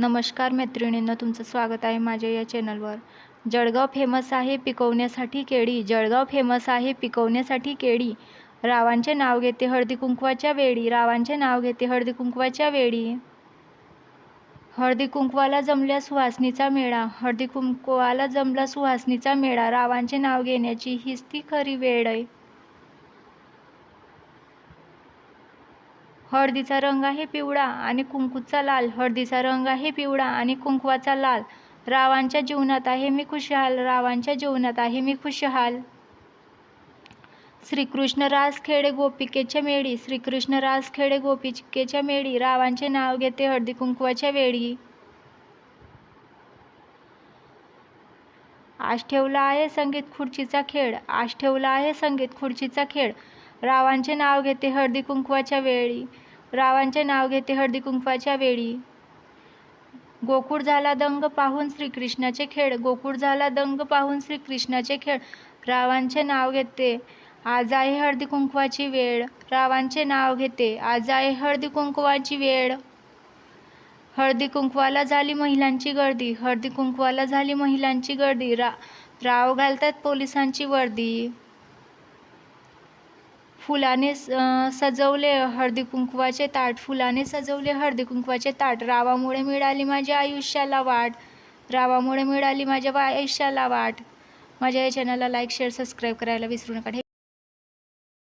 नमस्कार मैत्रिणींना तुमचं स्वागत आहे माझ्या या चॅनलवर. जळगाव फेमस आहे पिकवण्यासाठी केळी. जळगाव फेमस आहे पिकवण्यासाठी केळी. रावांचे नाव घेते हळदी कुंकवाच्या वेळी. रावांचे नाव घेते हळदी कुंकवाच्या वेळी. हळदी कुंकवाला जमल्या सुहासनीचा मेळा. हळदी कुंकवाला जमला सुहासनीचा मेळा. रावांचे नाव घेण्याची हीच ती खरी वेळ आहे. हळदीचा रंग आहे पिवळा आणि कुंकूचा लाल. हळदीचा रंग आहे पिवळा आणि कुंकवाचा लाल. रावांच्या जीवनात आहे मी खुशहाल. रावांच्या जीवनात आहे मी खुशहाल. श्रीकृष्ण रास खेडे गोपिकेच्या मेळी श्रीकृष्ण रासखेडे गोपिकेच्या मेळी रावांचे नाव घेते हळदी कुंकवाच्या वेळी आज ठेवला आहे संगीत खुर्चीचा खेळ. आज ठेवला आहे संगीत खुर्चीचा खेळ. रावांचे नाव घेते हळदी कुंकवाच्या वेळी. रावांचे नाव घेते हळदी कुंकवाच्या वेळी. गोकुळ झाला दंग पाहून श्रीकृष्णाचे खेळ. गोकुळ झाला दंग पाहून श्रीकृष्णाचे खेळ. रावांचे नाव घेते आज आहे हळदी कुंकवाची वेळ. रावांचे नाव घेते आज आहे हळदी कुंकवाची वेळ. हळदी कुंकवाला झाली महिलांची गर्दी. हळदी कुंकवाला झाली महिलांची गर्दी. रा राव घालतात पोलिसांची वर्दी. फुलाने स- सजवले हळदी कुंकवाचे ताट फुलाने सजवले हळदी कुंकवाचे ताट. रावामुळे मिळाली माझ्या आयुष्याला वाट. रावामुळे मिळाली माझ्या आयुष्याला वाट. माझ्या या चॅनलला लाईक शेअर सबस्क्राईब करायला विसरू नका.